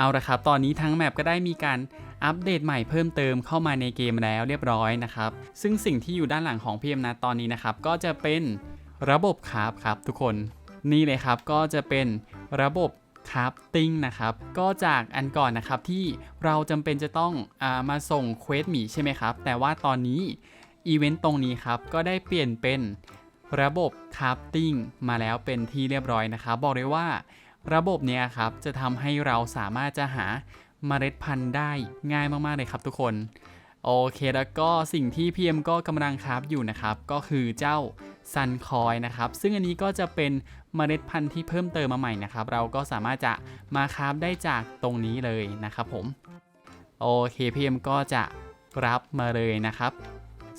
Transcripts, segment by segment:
เอาละครับ ตอนนี้ทั้งแมปก็ได้มีการอัปเดตใหม่เพิ่มเติมเข้ามาในเกมแล้วเรียบร้อยนะครับ ซึ่งสิ่งที่อยู่ด้านหลังของพีเอ็มนะตอนนี้นะครับ ก็จะเป็นระบบคราฟครับทุกคน นี่เลยครับก็จะเป็นระบบคราฟติ้งนะครับ ก็จากอันก่อนนะครับที่เราจำเป็นจะต้องอามาส่งเควสหมีใช่ไหมครับ แต่ว่าตอนนี้อีเวนต์ตรงนี้ครับ ก็ได้เปลี่ยนเป็นระบบคราฟติ้งมาแล้วเป็นที่เรียบร้อยนะครับ บอกเลยว่า ระบบเนี้ยครับจะทำให้เราสามารถจะหาเมล็ดพันธุ์ได้ง่ายมากๆเลยครับทุกคน โอเคแล้วก็สิ่งที่พีเอ็มก็กำลังคราฟอยู่นะครับ ก็คือเจ้าซันคอยนะครับ ซึ่งอันนี้ก็จะเป็นเมล็ดพันธุ์ที่เพิ่มเติมมาใหม่นะครับ เราก็สามารถจะมาคราฟได้จากตรงนี้เลยนะครับผม โอเคพีเอ็มก็จะรับมาเลยนะครับ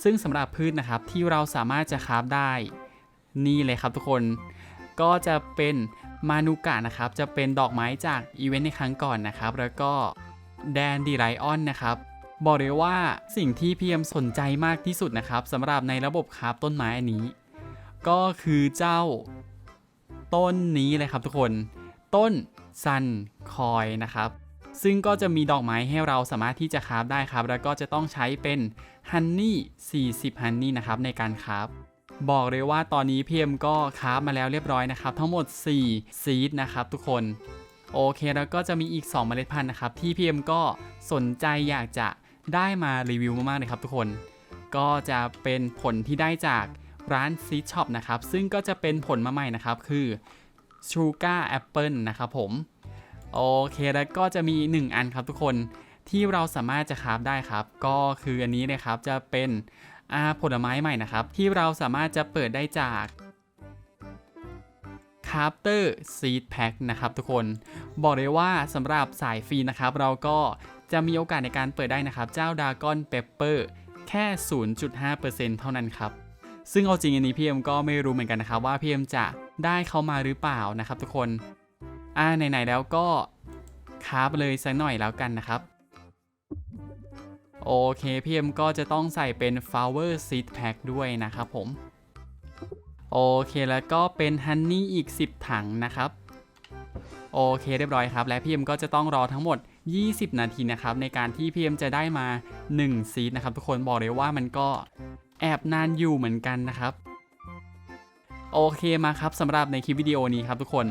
ซึ่งสำหรับพืชนะครับที่เราสามารถจะคราฟได้ นี่เลยครับทุกคน ก็จะเป็น มานูกะนะครับจะเป็นดอกไม้จากอีเวนต์ในครั้งก่อนนะครับ แล้วก็แดนดีไรออนนะครับบอกเลยว่าสิ่งที่พีเอ็มสนใจมากที่สุดนะครับสำหรับในระบบคราฟต้นไม้อันนี้ ก็คือเจ้าต้นนี้เลยครับทุกคน ต้นซันคอยนะครับ ซึ่งก็จะมีดอกไม้ให้เราสามารถที่จะคราฟได้ครับ แล้วก็จะต้องใช้เป็นฮันนี่40ฮันนี่นะครับในการคราฟ บอกเลยว่าตอนนี้พีเอ็มก็ครามาแล้วเรียบร้อยนะครับ ทั้งหมด 4 ซีดนะครับทุกคนโอเคแล้วก็จะมีอีก 2 เมล็ดพันธุ์นะครับที่พีเอ็มก็สนใจอยากจะได้มารีวิวมากๆเลยครับทุกคน ก็จะเป็นผลที่ได้จากร้านซีช็อปนะครับ ซึ่งก็จะเป็นผลมาใหม่นะครับ คือชูการ์แอปเปิลนะครับผมโอเคแล้วก็จะมี 1 อันครับทุกคนที่เราสามารถจะคราฟได้ครับ ก็คืออันนี้เลยครับจะเป็น ผลไม้ใหม่นะครับ ที่เราสามารถจะเปิดได้จาก c a r t e r Seed Pack นะครับทุกคน บอกเลยว่าสำหรับสายฟรีนะครับ เราก็จะมีโอกาสในการเปิดได้นะครับ เจ้า Dragon Pepper แค่ 0.5%เท่านั้นครับ ซึ่งเอาจริงอันนี้พี่เอ็มก็ไม่รู้เหมือนกันนะครับ ว่าพี่เอ็มจะได้เข้ามาหรือเปล่านะครับทุกคน อ่าไหนๆแล้วก็คาฟเลยสักหน่อยแล้วกันนะครับ โอเคพี่เอ็มก็จะต้องใส่เป็น flower seed pack ด้วยนะครับผม โอเคแล้วก็เป็นฮันนี่อีก 10 ถังนะครับ โอเคเรียบร้อยครับ และพี่เอ็มก็จะต้องรอทั้งหมด 20 นาทีนะครับ ในการที่พี่เอ็มจะได้มา1ซีดนะครับ ทุกคนบอกเลยว่ามันก็แอบนานอยู่เหมือนกันนะครับโอเคมาครับสำหรับในคลิปวิดีโอนี้ครับทุกคน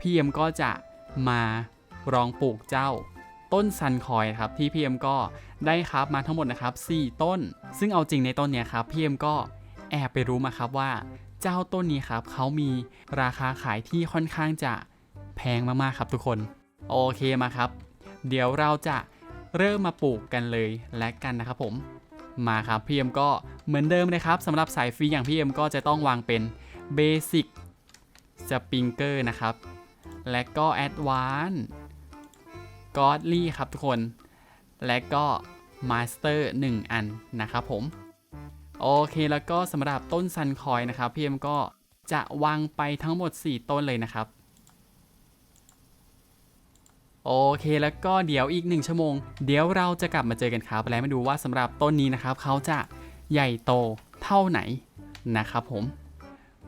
พี่เอ็มก็จะมาลองปลูกเจ้า ต้นซันคอยครับที่พี่เอ็มก็ได้ครับมาทั้งหมดนะครับ 4 ต้น ซึ่งเอาจริงในต้นเนี้ยครับพี่เอ็มก็แอบไปรู้มาครับว่า เจ้าต้นนี้ครับเขามีราคาขายที่ค่อนข้างจะแพงมากๆครับทุกคน โอเคมาครับ เดี๋ยวเราจะเริ่มมาปลูกกันเลยและกันนะครับผมมาครับพี่เอ็มก็เหมือนเดิมเลยครับสำหรับสายฟรีอย่างพี่เอ็มก็จะต้องวางเป็นเบสิกสปริงเกอร์นะครับ และก็แอดวาน กอดลี่ครับทุกคน และก็มาสเตอร์1อันนะครับผม โอเคแล้วก็สำหรับต้นซันคอยนะครับพี่เอ็มก็จะวางไปทั้งหมด 4 ต้นเลยนะครับ โอเคแล้วก็เดี๋ยวอีก 1 ชั่วโมง เดี๋ยวเราจะกลับมาเจอกันครับ แล้วมาดูว่าสำหรับต้นนี้นะครับ เขาจะใหญ่โตเท่าไหนนะครับผม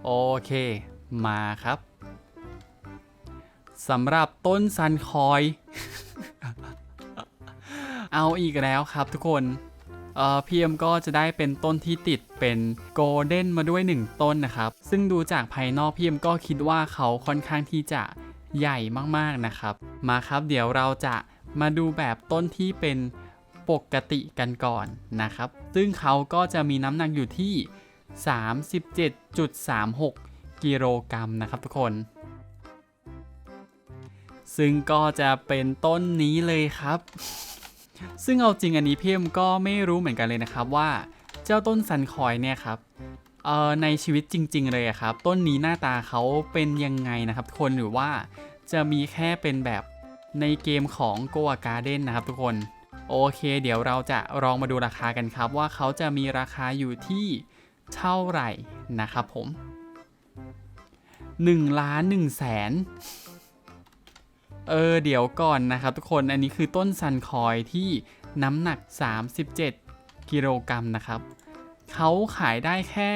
โอเคมาครับสำหรับต้นซันคอย เอาอีกแล้วครับทุกคนเอ่อพีเอ็มก็จะได้เป็นต้นที่ติดเป็นโกลเด้นมาด้วย 1 ต้นนะครับ ซึ่งดูจากภายนอกพีเอ็มก็คิดว่าเขาค่อนข้างที่จะใหญ่มากๆนะครับ มาครับเดี๋ยวเราจะมาดูแบบต้นที่เป็นปกติกันก่อนนะครับ ซึ่งเขาก็จะมีน้ำหนักอยู่ที่ 37.36 กิโลกรัมนะครับทุกคน ซึ่งก็จะเป็นต้นนี้เลยครับ ซึ่งเอาจริงอันนี้พี่เอ็มก็ไม่รู้เหมือนกันเลยนะครับว่าเจ้าต้นซันคอยเนี่ยครับเอ่อในชีวิตจริง ๆ เลยครับ ต้นนี้หน้าตาเขาเป็นยังไงนะครับทุกคนหรือว่าจะมีแค่เป็นแบบในเกมของ Go a Garden นะครับทุกคนโอเค เดี๋ยวเราจะลองมาดูราคากันครับ ว่าเขาจะมีราคาอยู่ที่เท่าไหร่นะครับผม1ล้าน1แสน เออเดี๋ยวก่อนนะครับทุกคนอันนี้คือต้นซันคอยที่น้ำหนัก 37 กิโลกรัมนะครับเขาขายได้แค่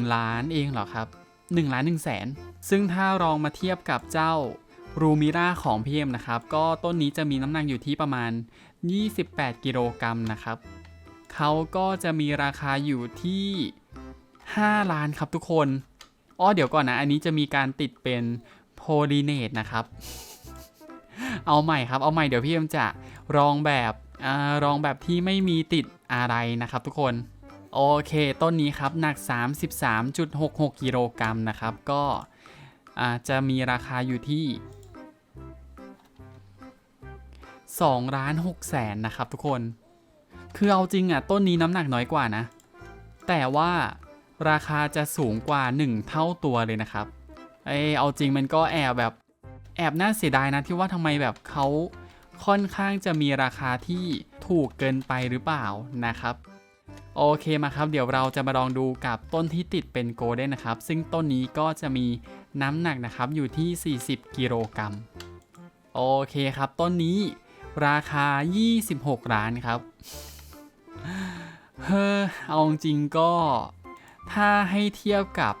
1 ล้านเองเหรอครับ 1 ล้าน1แสนซึ่งถ้าลองมาเทียบกับเจ้ารูมิราของพี่เอ็มนะครับ ก็ต้นนี้จะมีน้ำหนักอยู่ที่ประมาณ 28 กิโลกรัมนะครับเขาก็จะมีราคาอยู่ที่ 5 ล้านครับทุกคน อ้อเดี๋ยวก่อนนะ อันนี้จะมีการติดเป็น โพลีเนตนะครับ เอาใหม่ครับ เอาใหม่เดี๋ยวพี่เอ็มจะลองแบบอ่ารองแบบที่ไม่มีติดอะไรนะครับทุกคน โอเค ต้นนี้ครับ หนัก 33.66กิโลกรัมนะครับ ก็จจะมีราคาอยู่ที่2ล้าน6แสนนะครับทุกคน คือเอาจริงอะ ต้นนี้น้ำหนักน้อยกว่านะ แต่ว่าราคาจะสูงกว่า 1 เท่าตัวเลยนะครับ เอเอาจริงมันก็แอบแบบแอบน่าเสียดายนะที่ว่าทำไมแบบเขาค่อนข้างจะมีราคาที่ถูกเกินไปหรือเปล่านะครับ โอเคมาครับ เดี๋ยวเราจะมาลองดูกับต้นที่ติดเป็นโกลเด้นนะครับ ซึ่งต้นนี้ก็จะมีน้ำหนักนะครับอยู่ที่ 40 กิโลกรัมโอเคครับ ต้นนี้ราคา 26 ล้านครับเฮ้อเอาจริงก็ถ้าให้เทียบกับ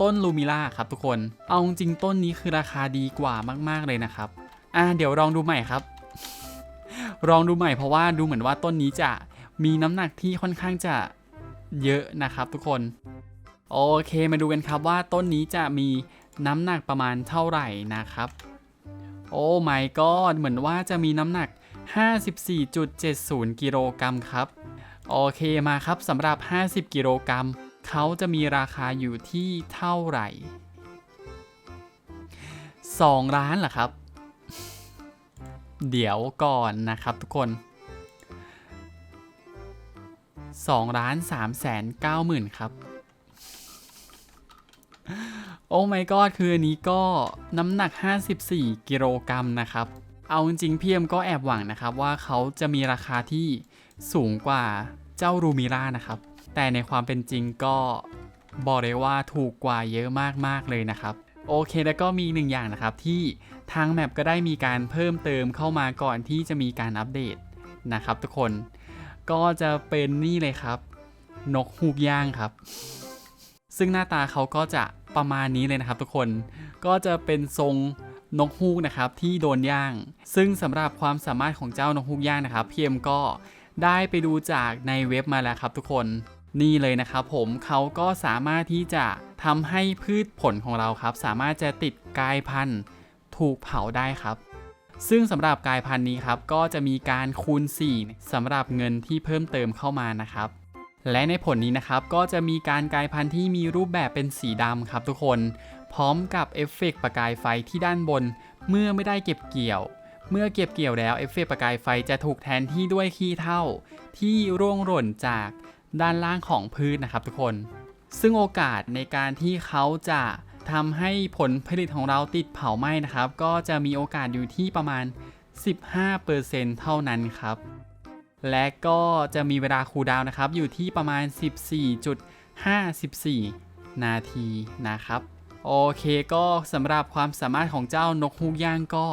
ต้นลูมิล่าครับทุกคน เอาจริงต้นนี้คือราคาดีกว่ามากๆเลยนะครับ อ่าเดี๋ยวลองดูใหม่ครับ ลองดูใหม่เพราะว่าดูเหมือนว่าต้นนี้จะมีน้ำหนักที่ค่อนข้างจะเยอะนะครับทุกคน โอเคมาดูกันครับว่าต้นนี้จะมีน้ำหนักประมาณเท่าไหร่นะครับ โอ้ my god เหมือนว่าจะมีน้ำหนัก 54.70 กิโลกรัมครับ โอเคมาครับสำหรับ 50 กิโลกรัม เขาจะมีราคาอยู่ที่เท่าไหร่ 2 ล้านเหรอครับ เดี๋ยวก่อนนะครับทุกคน2ล้าน3แสน9หมื่นครับ โอ้ my god คืออันนี้ก็น้ำหนัก 54 กิโลกรัมนะครับ เอาจริงๆพี่เอ็มก็แอบหวังนะครับว่าเขาจะมีราคาที่สูงกว่าเจ้ารูมิล่านะครับ แต่ในความเป็นจริงก็บอกเลยว่าถูกกว่าเยอะมากๆเลยนะครับ โอเคแล้วก็มีหนึ่งอย่างนะครับที่ทางแมปก็ได้มีการเพิ่มเติมเข้ามาก่อนที่จะมีการอัปเดตนะครับ ทุกคนก็จะเป็นนี่เลยครับ นกฮูกย่างครับ ซึ่งหน้าตาเขาก็จะประมาณนี้เลยนะครับ ทุกคนก็จะเป็นทรงนกฮูกนะครับที่โดนย่าง ซึ่งสำหรับความสามารถของเจ้านกฮูกย่างนะครับพีเอ็มก็ได้ไปดูจากในเว็บมาแล้วครับทุกคน นี่เลยนะครับผมเขาก็สามารถที่จะทำให้พืชผลของเราครับ สามารถจะติดกายพันธุ์ถูกเผาได้ครับ ซึ่งสำหรับกายพันธุ์นี้ครับ ก็จะมีการคูณ 4สำหรับเงินที่เพิ่มเติมเข้ามานะครับ และในผลนี้นะครับก็จะมีการกลายพันธุ์ที่มีรูปแบบเป็นสีดำครับทุกคน พร้อมกับเอฟเฟกต์ประกายไฟที่ด้านบน เมื่อไม่ได้เก็บเกี่ยวเมื่อเก็บเกี่ยวแล้วเอฟเฟกต์ประกายไฟจะถูกแทนที่ด้วยขี้เถ้าที่ร่วงหล่นจาก ด้านล่างของพืชนะครับทุกคน ซึ่งโอกาสในการที่เขาจะทำให้ผลผลิตของเราติดเผาไหม้นะครับ ก็จะมีโอกาสอยู่ที่ประมาณ 15%เท่านั้นครับ และก็จะมีเวลาคูลดาวน์นะครับ อยู่ที่ประมาณ 14.54 นาทีนะครับโอเคก็สำหรับความสามารถของเจ้านกฮูกย่างก็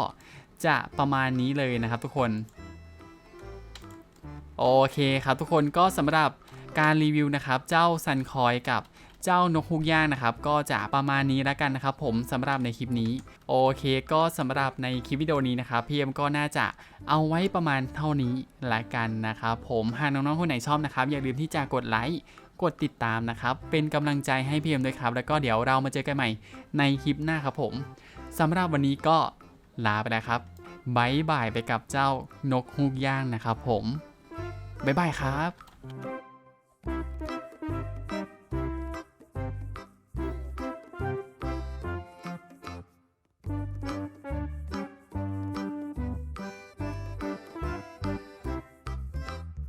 จะประมาณนี้เลยนะครับทุกคน โอเคครับทุกคนก็สำหรับ การรีวิวนะครับเจ้าซันคอยกับเจ้านกฮูกย่างนะครับ ก็จะประมาณนี้แล้วกันนะครับ ผมสำหรับในคลิปนี้ โอเค ก็สำหรับในคลิปวิดีโอนี้นะครับพี่เอ็มก็น่าจะเอาไว้ประมาณเท่านี้ละกันนะครับผมหากน้องๆคนไหนชอบนะครับ อย่าลืมที่จะกดไลค์กดติดตามนะครับ เป็นกำลังใจให้พี่เอ็มด้วยครับ แล้วก็เดี๋ยวเรามาเจอกันใหม่ในคลิปหน้าครับผมสำหรับวันนี้ก็ลาไปแล้วครับบายบายไปกับเจ้านกฮูกย่างนะครับผมบายบายครับ